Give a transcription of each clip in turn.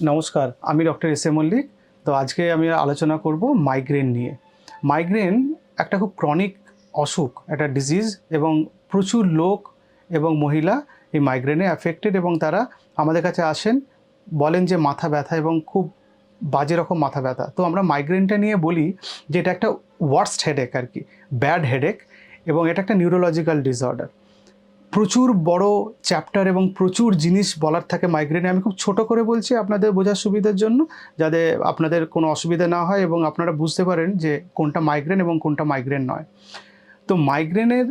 নমস্কার, আমি doctor S A Mallick. তো আজকে আমি আলোচনা করব মাইগ্রেন নিয়ে। মাইগ্রেন একটা খুব ক্রনিক অসুখ, একটা ডিজিজ এবং প্রচুর লোক এবং মহিলা এই মাইগ্রেনে অ্যাফেক্টেড এবং তারা আমাদের কাছে আসেন, বলেন যে মাথা ব্যথা এবং খুব বাজে রকম মাথা ব্যথা। তো আমরা মাইগ্রেনটা নিয়ে বলি যে এটা একটা ওয়ার্স্ট হেডেক আর কি ব্যাড হেডেক এবং এটা একটা নিউরোলজিক্যাল ডিসঅর্ডার প্রচুর বড় চ্যাপ্টার এবং প্রচুর জিনিস বলার থাকে মাইগ্রেনে আমি খুব ছোট করে বলছি আপনাদের বোঝার সুবিধার জন্য, যাতে আপনাদের কোনো অসুবিধা না হয় এবং আপনারা বুঝতে পারেন যে কোনটা মাইগ্রেন এবং কোনটা মাইগ্রেন নয়। তো মাইগ্রেনের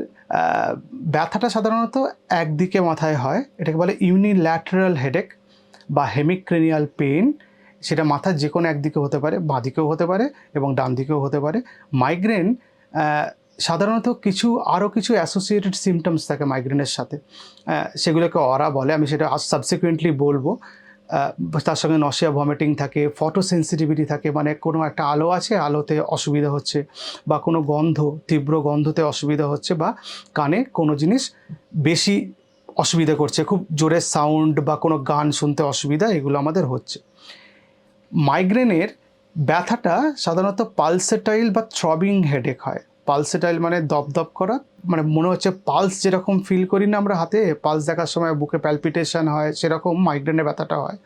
ব্যথাটা সাধারণত একদিকে মাথায় হয়, এটাকে বলে ইউনিল্যাটারাল হেডেক বা হেমিক্রেনিয়াল পেন সেটা মাথার যে কোনো একদিকে হতে পারে বাঁ দিকেও হতে পারে এবং ডান দিকেও হতে পারে। মাইগ্রেন সাধারণত কিছু আরও কিছু অ্যাসোসিয়েটেড সিমটমস থাকে মাইগ্রেনের সাথে। সেগুলোকে অরা বলে। আমি সেটা সাবসিকুয়েন্টলি বলব। তার সঙ্গে নশিয়া ভমিটিং থাকে ফটো সেন্সিটিভিটি থাকে মানে কোনো একটা আলো আছে, আলোতে অসুবিধা হচ্ছে বা কোনো গন্ধ, তীব্র গন্ধতে অসুবিধা হচ্ছে বা কানে কোনো জিনিস বেশি অসুবিধা করছে, খুব জোরে সাউন্ড বা কোনো গান শুনতে অসুবিধা, এগুলো আমাদের হচ্ছে। মাইগ্রেনের ব্যথাটা সাধারণত পালসেটাইল বা থ্রবিং হেডেক হয়। পালসেটাইল মানে দপদপ করা মানে মনে হচ্ছে পালস যেরকম ফিল করি না আমরা হাতে, পালস দেখার সময় বুকে প্যালপিটেশন হয়, সেরকম মাইগ্রেনের ব্যথাটা হয়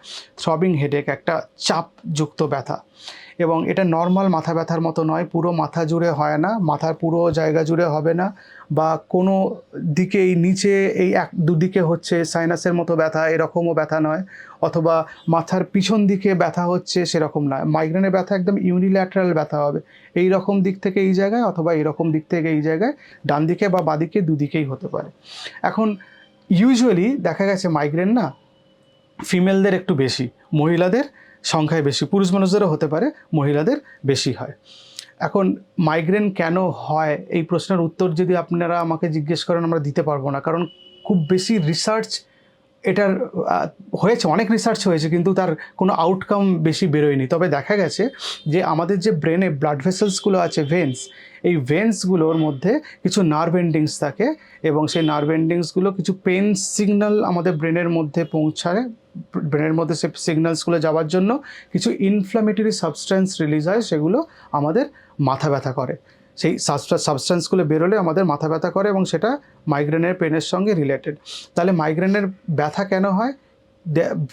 থ্রবিং হেডেক একটা চাপযুক্ত ব্যথা। এবং এটা নর্মাল মাথা ব্যথার মতো নয়, পুরো মাথা জুড়ে হয় না, মাথার পুরো জায়গা জুড়ে হবে না বা কোনো দিকে এই নিচে এই এক দুদিকে হচ্ছে সাইনাসের মতো ব্যথা, এরকমও ব্যথা নয় অথবা মাথার পিছন দিকে ব্যথা হচ্ছে সেরকম নয় মাইগ্রেনের ব্যথা একদম ইউনিল্যাটারাল ব্যথা হবে। এই রকম দিক থেকে এই জায়গায় অথবা এরকম দিক থেকে এই জায়গায় ডান দিকে বা বাদিকে দুদিকেই হতে পারে। এখন ইউজুয়ালি দেখা গেছে মাইগ্রেন না ফিমেলদের একটু বেশি, মহিলাদের সংখ্যায় বেশি, পুরুষ মানুষদেরও হতে পারে, মহিলাদের বেশি হয়। এখন মাইগ্রেন কেন হয়? এই প্রশ্নের উত্তর যদি আপনারা আমাকে জিজ্ঞেস করেন, আমরা দিতে পারব না। কারণ খুব বেশি রিসার্চ এটার হয়েছে, অনেক রিসার্চ হয়েছে, কিন্তু তার কোনো আউটকাম বেশি বেরোয়নি। তবে দেখা গেছে যে আমাদের যে ব্রেনে ব্লাড ভেসেলসগুলো আছে ভেন্স এই ভেন্সগুলোর মধ্যে কিছু নার্ভ এন্ডিংস থাকে এবং সেই নার্ভ এন্ডিংসগুলো কিছু পেন সিগন্যাল আমাদের ব্রেনের মধ্যে পৌঁছায় ব্রেনের মধ্যে সে সিগন্যালসগুলো যাওয়ার জন্য কিছু ইনফ্লামেটরি সাবস্ট্যান্স রিলিজ হয়, সেগুলো আমাদের মাথা ব্যথা করে। সেই সাবস্ট্যান্সগুলো বেরোলে আমাদের মাথা ব্যথা করে এবং সেটা মাইগ্রেনের পেনের সঙ্গে রিলেটেড তাহলে মাইগ্রেনের ব্যথা কেন হয়?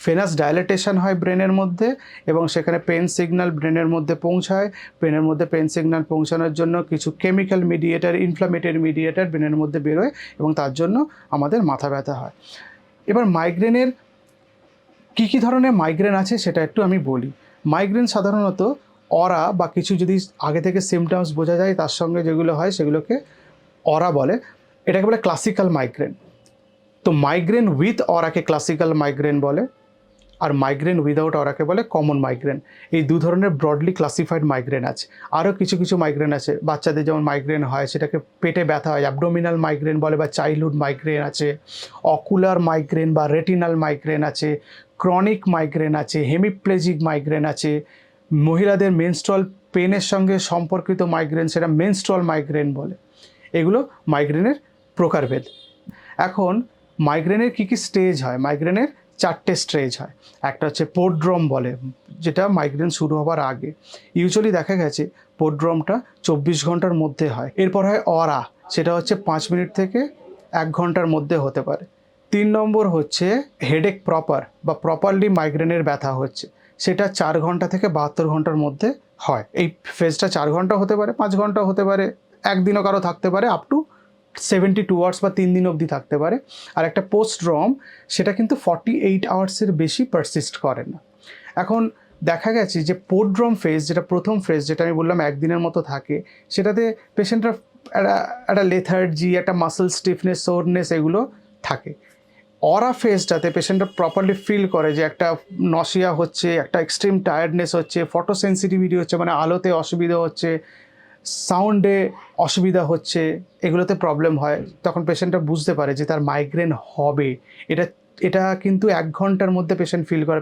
ফেনাস ডায়ালেটেশন হয় ব্রেনের মধ্যে এবং সেখানে পেন সিগন্যাল ব্রেনের মধ্যে পৌঁছায়। ব্রেনের মধ্যে পেন সিগন্যাল পৌঁছানোর জন্য কিছু কেমিক্যাল মিডিয়েটার ইনফ্লামেটরি মিডিয়েটার ব্রেনের মধ্যে বেরোয় এবং তার জন্য আমাদের মাথা ব্যথা হয়। এবার মাইগ্রেনের কী কী ধরনের মাইগ্রেন আছে সেটা একটু আমি বলি। মাইগ্রেন সাধারণত অরা বা কিছু যদি আগে থেকে সিমটমস বোঝা যায়, তার সঙ্গে যেগুলো হয় সেগুলোকে অরা বলে। এটাকে বলে ক্লাসিক্যাল মাইগ্রেন তো মাইগ্রেন উইথ অরাকে ক্লাসিক্যাল মাইগ্রেন বলে, আর মাইগ্রেন উইদাউট অরাকে বলে কমন মাইগ্রেন এই দু ধরনের ব্রডলি ক্লাসিফাইড মাইগ্রেন আছে। আরও কিছু কিছু মাইগ্রেন আছে। বাচ্চাদের যেমন মাইগ্রেন হয়, সেটাকে পেটে ব্যথা হয় অ্যাবডোমিনাল মাইগ্রেন বলে বা চাইল্ডহুড মাইগ্রেন আছে। অকুলার মাইগ্রেন বা রেটিনাল মাইগ্রেন আছে। ক্রনিক মাইগ্রেন আছে। হেমিপ্লেজিক মাইগ্রেন আছে। মহিলাদের মেনস্ট্রল পেনের সঙ্গে সম্পর্কিত মাইগ্রেন সেটা মেনস্ট্রল মাইগ্রেন বলে। এগুলো মাইগ্রেনের প্রকারভেদ। এখন মাইগ্রেনের কী কী স্টেজ হয়? মাইগ্রেনের চারটে স্টেজ হয়। একটা হচ্ছে পোড্রম বলে, যেটা মাইগ্রেন শুরু হবার আগে। ইউজুয়ালি দেখা গেছে পোড্রমটা চব্বিশ ঘণ্টার মধ্যে হয়। এরপর হয় অরা সেটা হচ্ছে পাঁচ মিনিট থেকে এক ঘণ্টার মধ্যে হতে পারে। তিন নম্বর হচ্ছে হেডেক প্রপার বা প্রপারলি মাইগ্রেনের ব্যথা হচ্ছে। সেটা চার ঘণ্টা থেকে বাহাত্তর ঘণ্টার মধ্যে হয়। এই ফেজটা চার ঘণ্টা হতে পারে, পাঁচ ঘণ্টা হতে পারে, একদিনও কারও থাকতে পারে up to seventy two hours বা তিন দিন অবধি থাকতে পারে। আর একটা পোস্ট ড্রম সেটা কিন্তু ফর্টি এইট আওয়ার্সের বেশি পারসিস্ট করে না। এখন দেখা গেছে যে পোড্রম ফেজ যেটা প্রথম ফেজ যেটা আমি বললাম একদিনের মতো থাকে, সেটাতে পেশেন্টরা একটা একটা লেথার্জি একটা মাসেল স্টিফনেস সোরনেস এগুলো থাকে। অরা ফেজটাতে পেশেন্টরা প্রপারলি ফিল করে যে একটা নশিয়া হচ্ছে, একটা এক্সট্রিম টায়ার্ডনেস হচ্ছে ফটো সেন্সিটিভিটি হচ্ছে মানে আলোতে অসুবিধা হচ্ছে সাউন্ডে অসুবিধা হচ্ছে, এগুলোতে প্রবলেম হয়, তখন পেশেন্টটা বুঝতে পারে যে তার মাইগ্রেন হবে। এটা এটা কিন্তু এক ঘণ্টার মধ্যে পেশেন্ট ফিল করে।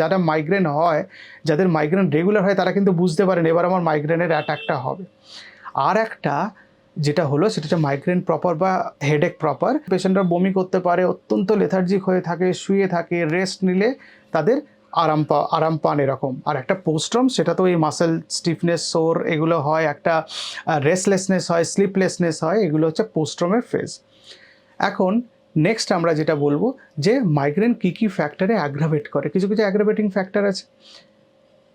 যারা মাইগ্রেন হয়, যাদের মাইগ্রেন রেগুলার হয়, তারা কিন্তু বুঝতে পারেন এবার আমার মাইগ্রেনের অ্যাটাকটা হবে। আর একটা যেটা হলো সেটা হচ্ছে মাইগ্রেন প্রপার বা হেডেক প্রপার পেশেন্টরা বমি করতে পারে, অত্যন্ত লেথার্জিক হয়ে থাকে, শুয়ে থাকে রেস্ট নিলে তাদের আরাম পা, আরাম পান এরকম। আর একটা পোস্ট্রম সেটা তো এই মাসেল স্টিফনেস সোর এগুলো হয়, একটা রেস্টলেসনেস হয় স্লিপলেসনেস হয়, এগুলো হচ্ছে পোস্ট্রমের ফেজ এখন নেক্সট আমরা যেটা বলব যে মাইগ্রেন কী কী ফ্যাক্টরে অ্যাগ্রাভেট করে? কিছু কিছু অ্যাগ্রাভেটিং ফ্যাক্টর আছে।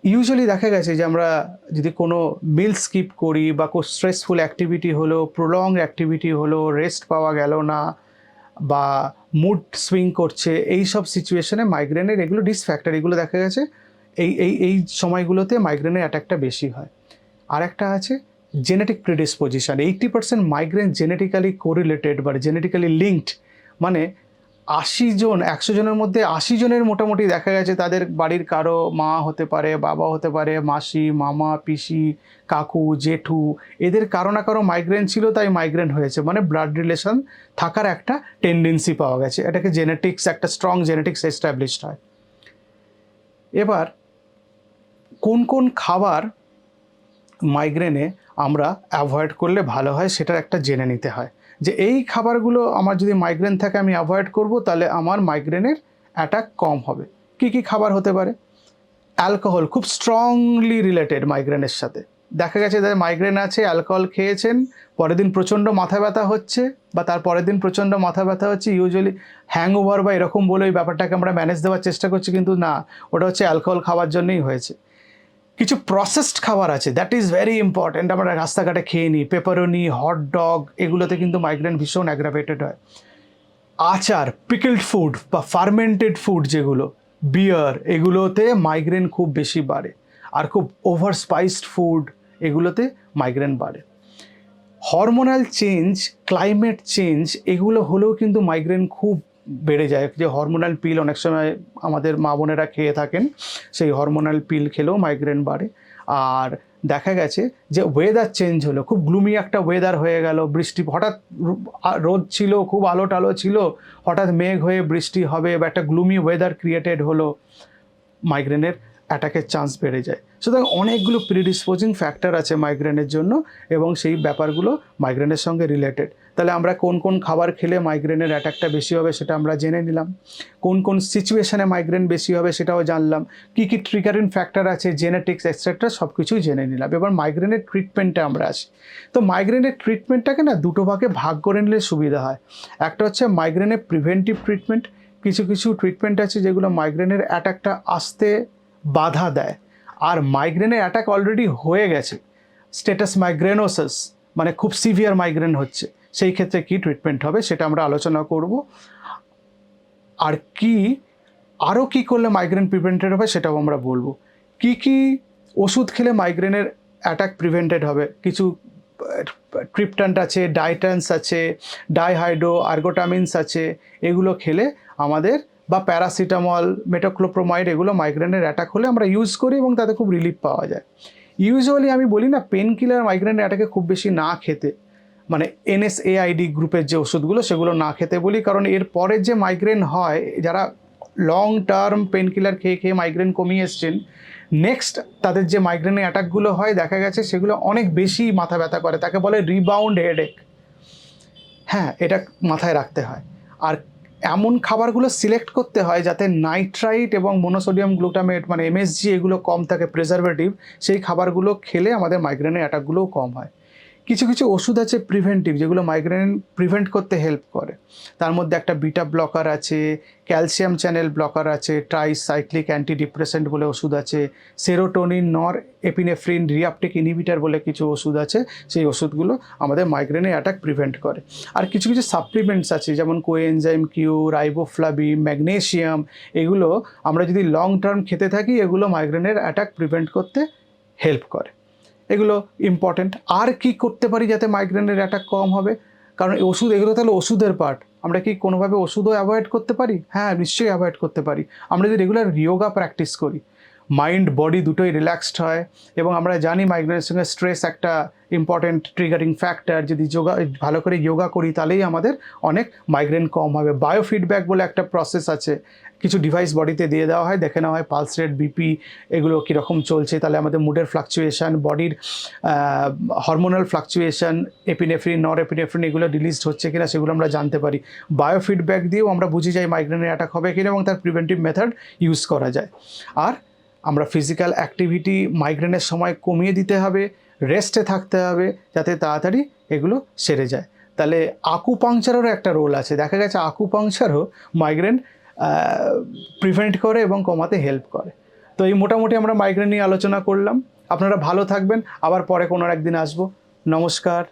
ইউজুয়ালি দেখা গেছে যে আমরা যদি কোনো মিল স্কিপ করি বা কোনো স্ট্রেসফুল অ্যাক্টিভিটি হলো প্রলং অ্যাক্টিভিটি হলো রেস্ট পাওয়া গেল না বা মুড সুইং করছে, এই সব সিচুয়েশনে মাইগ্রেনের এগুলো ডিসফ্যাক্টর এগুলো দেখা গেছে, এই এই এই সময়গুলোতে মাইগ্রেনের অ্যাটাকটা বেশি হয়। আর একটা আছে genetic predisposition eighty percent migraine genetically correlated বা জেনেটিক্যালি লিঙ্কড মানে আশি জন, একশো জনের মধ্যে আশি জনের মোটামুটি দেখা গেছে তাদের বাড়ির কারও মা হতে পারে, বাবা হতে পারে, মাসি, মামা, পিসি, কাকু, জেঠু, এদের কারও না কারও মাইগ্রেন ছিল, তাই মাইগ্রেন হয়েছে। মানে ব্লাড রিলেশন থাকার একটা টেন্ডেন্সি পাওয়া গেছে। এটাকে জেনেটিক্স একটা স্ট্রং জেনেটিক্স এস্টাবলিশড হয়। এবার, কোন কোন খাবার মাইগ্রেনে আমরা অ্যাভয়েড করলে ভালো হয় সেটা একটা জেনে নিতে হয়। যে এই খাবারগুলো আমার যদি মাইগ্রেন থাকে আমি অ্যাভয়েড করব, তাহলে আমার মাইগ্রেনের অ্যাটাক কম হবে। কি কি খাবার হতে পারে? অ্যালকোহল খুব স্ট্রংলি রিলেটেড মাইগ্রেনের সাথে। দেখা গেছে যাদের মাইগ্রেন আছে অ্যালকোহল খেয়েছেন, পরের দিন প্রচণ্ড মাথা ব্যথা হচ্ছে, বা তার পরের দিন প্রচণ্ড মাথা ব্যথা হচ্ছে ইউজুয়ালি হ্যাং ওভার বা এরকম বলে ওই ব্যাপারটাকে আমরা ম্যানেজ দেওয়ার চেষ্টা করছি, কিন্তু না, ওটা হচ্ছে অ্যালকোহল খাওয়ার জন্যই হয়েছে। কিছু প্রসেসড খাবার আছে দ্যাট ইজ ভেরি ইম্পর্ট্যান্ট আমরা রাস্তাঘাটে খেয়ে নিই পেপারনি হট ডগ এগুলোতে কিন্তু মাইগ্রেন ভীষণ অ্যাগ্রাভেটেড হয়। আচার পিকলড ফুড বা ফার্মেন্টেড ফুড যেগুলো বিয়ার এগুলোতে মাইগ্রেন খুব বেশি বাড়ে। আর খুব ওভার স্পাইসড ফুড এগুলোতে মাইগ্রেন বাড়ে। হরমোনাল চেঞ্জ ক্লাইমেট চেঞ্জ এগুলো হলেও কিন্তু মাইগ্রেন খুব বেড়ে যায়। যে হরমোনাল পিল অনেক সময় আমাদের মা বোনেরা খেয়ে থাকেন, সেই হরমোনাল পিল খেলেও মাইগ্রেন বাড়ে। আর দেখা গেছে যে ওয়েদার চেঞ্জ হলো, খুব গ্লুমি একটা ওয়েদার হয়ে গেল, বৃষ্টি হঠাৎ রোদ ছিল, খুব আলো টালো ছিল, হঠাৎ মেঘ হয়ে বৃষ্টি হবে, বা একটা গ্লুমি ওয়েদার ক্রিয়েটেড হলো মাইগ্রেনের অ্যাটাকের চান্স বেড়ে যায়। সুতরাং অনেকগুলো প্রিডিসপোজিং ফ্যাক্টর আছে মাইগ্রেনের জন্য এবং সেই ব্যাপারগুলো মাইগ্রেনের সঙ্গে রিলেটেড তাহলে আমরা কোন কোন খাবার খেলে মাইগ্রেনের অ্যাটাকটা বেশি হবে সেটা আমরা জেনে নিলাম। কোন কোন সিচুয়েশানে মাইগ্রেন বেশি হবে সেটাও জানলাম। কী কী ট্রিগারিং ফ্যাক্টর আছে জেনেটিক্স এক্সেট্রা সব কিছুই জেনে নিলাম। এবার মাইগ্রেনের ট্রিটমেন্টে আমরা আসি। তো মাইগ্রেনের ট্রিটমেন্টটাকে না দুটো ভাগে ভাগ করে নিলে সুবিধা হয়। একটা হচ্ছে মাইগ্রেনের প্রিভেন্টিভ ট্রিটমেন্ট কিছু কিছু ট্রিটমেন্ট আছে যেগুলো মাইগ্রেনের অ্যাটাকটা আসতে বাধা দেয়। আর মাইগ্রেনের অ্যাটাক অলরেডি হয়ে গেছে। স্টেটাস মাইগ্রেনোসাস মানে খুব সিভিয়ার মাইগ্রেন হচ্ছে। সেই ক্ষেত্রে কি ট্রিটমেন্ট হবে সেটা আমরা আলোচনা করব। আর কি আরও কি করলে মাইগ্রেন প্রিভেন্টেড হবে সেটাও আমরা বলব। কি কি ওষুধ খেলে মাইগ্রেনের অ্যাটাক প্রিভেন্টেড হবে? কিছু ট্রিপটান্ট আছে ডাইটান্স আছে ডাইহাইড্রো আর্গোটামিনস আছে, এগুলো খেলে আমাদের বা প্যারাসিটামল, মেটোক্লোপ্রোমাইড এগুলো মাইগ্রেনের অ্যাটাক হলে আমরা ইউজ করি এবং তাতে খুব রিলিফ পাওয়া যায়। ইউজুয়ালি আমি বলি না পেন কিলার মাইগ্রেনের অ্যাটাকে খুব বেশি না খেতে। মানে এনএসএআইডি গ্রুপের যে ওষুধগুলো, সেগুলো না খেতে বলি। কারণ এর পরের যে মাইগ্রেন হয়, যারা লং টার্ম পেন কিলার খেয়ে খেয়ে মাইগ্রেন কমিয়ে এসছেন নেক্সট তাদের যে মাইগ্রেনের অ্যাটাকগুলো হয়, দেখা গেছে সেগুলো অনেক বেশি মাথা ব্যথা করে। তাকে বলে রিবাউন্ড হেডেক হ্যাঁ এটা মাথায় রাখতে হয়। আর এমন খাবারগুলো সিলেক্ট করতে হয় যাতে নাইট্রাইট এবং মোনোসোডিয়াম গ্লুটামেট মানে এমএসজি এগুলো কম থাকে প্রিজারভেটিভ সেই খাবারগুলো খেলে আমাদের মাইগ্রেনের অ্যাটাকগুলোও কম হয়। কিছু কিছু ওষুধ আছে প্রিভেন্টিভ যেগুলো মাইগ্রেন প্রিভেন্ট করতে হেল্প করে। তার মধ্যে একটা বিটা ব্লকার আছে ক্যালসিয়াম চ্যানেল ব্লকার আছে ট্রাইসাইক্লিক অ্যান্টি ডিপ্রেসেন্ট বলে ওষুধ আছে সেরোটোনিন নর এপিনেফ্রিন রিয়াপটিক ইনহিবিটার বলে কিছু ওষুধ আছে, সেই ওষুধগুলো আমাদের মাইগ্রেনের অ্যাটাক প্রিভেন্ট করে। আর কিছু কিছু সাপ্লিমেন্টস আছে, যেমন কোএনজাইম কিউ রাইবোফ্লাবি ম্যাগনেশিয়াম এগুলো আমরা যদি লং টার্ম খেতে থাকি, এগুলো মাইগ্রেনের অ্যাটাক প্রিভেন্ট করতে হেল্প করে। এগুলো ইম্পর্টেন্ট আর কি করতে পারি যাতে মাইগ্রেনের অ্যাটাক কম হবে? কারণ ওষুধ, এগুলো তাহলে ওষুধের পার্ট আমরা কি কোনোভাবে ওষুধও অ্যাভয়েড করতে পারি? হ্যাঁ নিশ্চয়ই অ্যাভয়েড করতে পারি। আমরা যদি রেগুলার ইয়োগা প্র্যাকটিস করি মাইন্ড বডি দুটোই রিল্যাক্সড হয় এবং আমরা জানি মাইগ্রেনের সঙ্গে স্ট্রেস একটা ইম্পর্টেন্ট ট্রিগারিং ফ্যাক্টর যদি যোগা, ভালো করে যোগা করি তাহলেই আমাদের অনেক মাইগ্রেন কম হবে। বায়োফিডব্যাক বলে একটা প্রসেস আছে। কিছু ডিভাইস বডিতে দিয়ে দেওয়া হয়। দেখে নেওয়া হয় পালস রেট বিপি এগুলো কীরকম চলছে। তাহলে আমাদের মুডের ফ্লাকচুয়েশন বডির হরমোনাল ফ্লাকচুয়েশন এপিনেফ্রিন নর এপিনেফ্রিন এগুলো রিলিজড হচ্ছে কিনা সেগুলো আমরা জানতে পারি। বায়োফিডব্যাক দিয়েও আমরা বুঝে যাই মাইগ্রেনের অ্যাটাক হবে কিনা এবং তার প্রিভেন্টিভ মেথড ইউজ করা যায়। আর আমরা ফিজিক্যাল অ্যাক্টিভিটি মাইগ্রেনের সময় কমিয়ে দিতে হবে রেস্টে থাকতে হবে যাতে তাড়াতাড়ি এগুলো সেরে যায়। তাহলে আকুপাংচারেরও একটা রোল আছে। দেখা গেছে আকুপাংচারও মাইগ্রেন প্রিভেন্ট করে এবং কমাতে হেল্প করে। তো এই মোটামুটি আমরা মাইগ্রেন নিয়ে আলোচনা করলাম। আপনারা ভালো থাকবেন। আবার পরে কোনো একদিন আসব। নমস্কার।